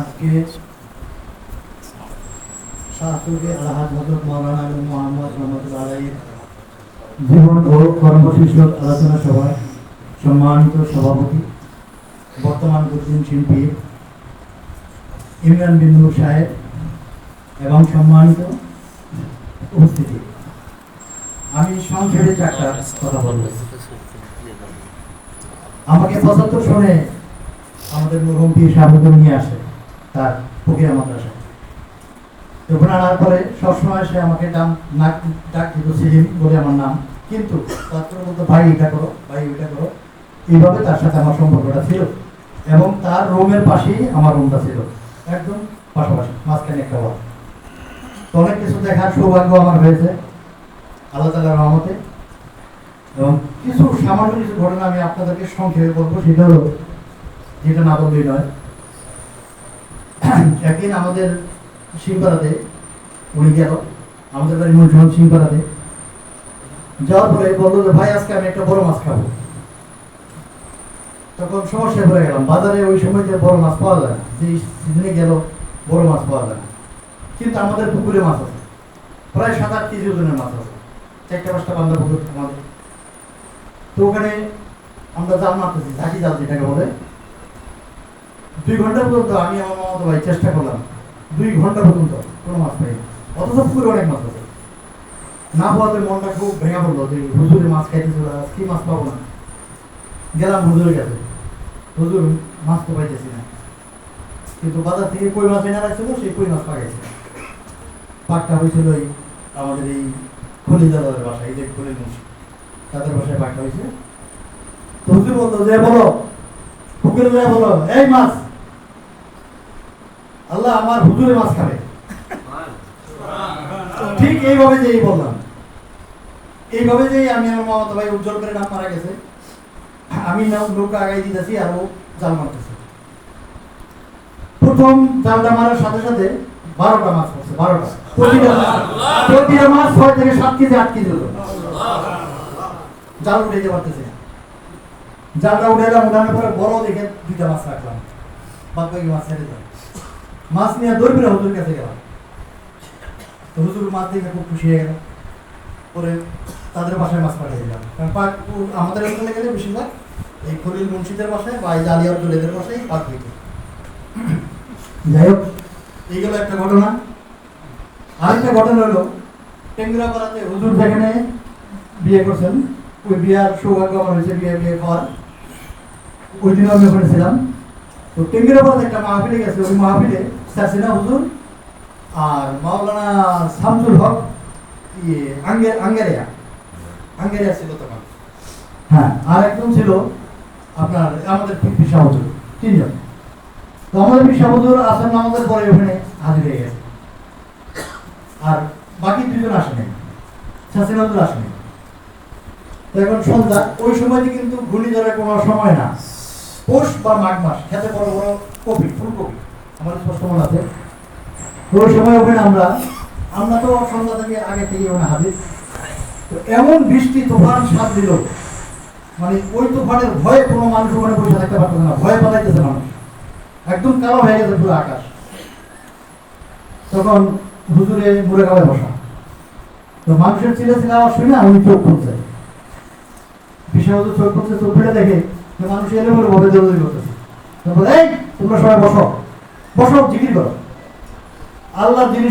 আজকে শাহসুকে আলহাজ হজরত মৌলানা আলী মোহাম্মদ আলাইয়ের জীবন ও কর্মশীর্ষক আলোচনা সভায় সম্মানিত সভাপতি, বর্তমান মুসলিম শিল্পী ইমরান বিন নূর সাহেব এবং সম্মানিত উপস্থিতি। আমি চারটা কথা বলব। আমাকে পঁচাত্তর সনে আমাদের পীর সাহেবকে নিয়ে আসে। তার ফকিরা মাদ্রাসা তো আনার পরে সবসময় সে আমাকে ডাক নাক ডাক দিত সেলিম বলে আমার নাম। কিন্তু তারপরে বলতো ভাই এটা করো, ভাই ওইটা করো। এইভাবে তার সাথে আমার সম্পর্কটা ছিল এবং তার রুমের পাশেই আমার রুমটা ছিল, একদম পাশাপাশি, মাঝখানে একটা ওয়াল। তো অনেক কিছু দেখার সৌভাগ্য আমার হয়েছে, আল্লাহ তালার রহমতে। এবং কিছু সামান্য কিছু ঘটনা আমি আপনাদেরকে সংক্ষেপে বলব, সেটা হলো, যেটা না বললেই নয় একদিন আমাদের উনি গেল, আমাদের যাওয়ার পরে বলল যে, ভাই, আজকে আমি একটা বড় মাছ খাব। তখন সমস্যায় পড়ে গেলাম। বাজারে ওই সময় যে বড় মাছ পাওয়া যায়, যে সিজনে গেল, বড় মাছ পাওয়া যায় কিন্তু আমাদের পুকুরে মাছ আছে। প্রায় সাত আট কেজি ওজনের মাছ আছে। চারটা পাঁচটা বান্ধব পুকুর আমাদের। তো ওখানে আমরা জাল মারতেছি ঝাঁকি জাল যেটাকে বলে। দুই ঘণ্টা পর্যন্ত আমি আমার মামাতো ভাই চেষ্টা করলাম। দুই ঘণ্টা পর্যন্ত কোনো মাছ পাই না। অথচ পুকুরে অনেক মাছ আছে। না পাওয়াতে মনটা খুব ভেঙে পড়ল যে হুজুরে মাছ খাইতেছে ওরা, আজ কি মাছ পাবো না। গেলাম হুজুরের কাছে। হুজুর মাছ তো পাইতেছি না। কিন্তু বাজার থেকে কই মাছ এনে রাখছিল? সেই কই মাছ পাইছে পাকটা হয়েছিল এই আমাদের এই খলিদাদের বাসায় এই যে খলিল মুন্সি। তাদের বাসায় পাকটা হয়েছে। তো হুজুর বলতো যে বলো পুকুরে যায় বলো। এই মাছ। আল্লাহ আমার হুজুরে মাছ খাবে। ঠিক এইভাবে যেই বললাম। এইভাবে যেই আমি আমার মামাতো ভাই উজ্জ্বল করে নাম মারা গেছে, আমি নাও নৌকা আগাই দিতেছি আর ও জাল মারতেছে। প্রথম জালটা মারার সাথে সাথে বারোটা মাছ পড়ছে, বারোটা। প্রতিটা প্রতিটা মাছ ছয় থেকে সাত কেজি, আট কেজি হতো জাল উঠাইতে পারতেছে না। জালটা উঠাইলাম উঠানোর পরে বড় দেখে দুইটা মাছ রাখলাম। বাদ মাছ ছেড়ে দিলাম। মাছ নিয়ে দৌড় হুজুর কাছে গেলাম। তো হুজুর মাছ দেখে খুব খুশি হয়ে গেল। পরে তাদের বাসায় মাছ পাঠিয়ে দিলাম। কারণ পাক আমাদের ওখানে গেলে বেশিরভাগ এই খলিল মুন্সিদের বাসায় বা এই জালিয়া আব্দুলেদের বাসায় পাক হইত। যাই হোক এইগুলো একটা ঘটনা। আরেকটা ঘটনা হলো, টেঙ্গুরাপাড়াতে হুজুর যেখানে বিয়ে করছেন, ওই বিয়ার সৌভাগ্য আমার হয়েছে, বিয়ে বিয়ে খাওয়ার ওই দিন আমি ওখানে ছিলাম তো টেঙ্গুরাপাড়াতে একটা মাহফিলে গেছে ওই মাহফিলে সাসিনা হুজুর আর মাওলানা শামসুল হক ইয়ে আঙ্গে আঙ্গেরিয়া। আঙ্গেরিয়া ছিল তখন হ্যাঁ আর একজন ছিল আপনার আমাদের পিসা হুজুর, তিনজন। তো আমাদের পিসা হুজুর আসেন আমাদের পরে ওখানে হাজির হয়ে গেছে। আর বাকি দুজন আসেনি। শাসিন হুজুর আসেনি। তো এখন সন্ধ্যা, ওই সময়তে কিন্তু ঘূর্ণিঝড়ের কোনো সময় না। পৌষ বা মাঘ মাস, খেতে বড় বড় কপি, ফুলকপি, আমার স্পষ্ট মনে আছে। ওই সময় ওখানে আমরা আমরা তো সন্ধ্যা থেকে আগে থেকে ওখানে হাজির। তো এমন বৃষ্টি, তুফান সাথ দিল। মানে ওই তুফানের ভয়ে কোনো মানুষ ওখানে বসে থাকতে পারতেছে না, ভয়ে পালাইতেছে মানুষ। একদম কালো হয়ে গেছে পুরো আকাশ। তখন হুজুরে মুড়ে খাওয়ায় বসা। তো মানুষের ছিলে ছিলে আওয়াজ শুনে উনি চোখ খুলছে হুজুর চোখ খুলছে চোখ ফেলে দেখে মানুষ এলে বলে ভাবে জরুরি করতেছে। তোমরা সবাই বসো। বসো জিকির করো। আল্লাহ জিনিস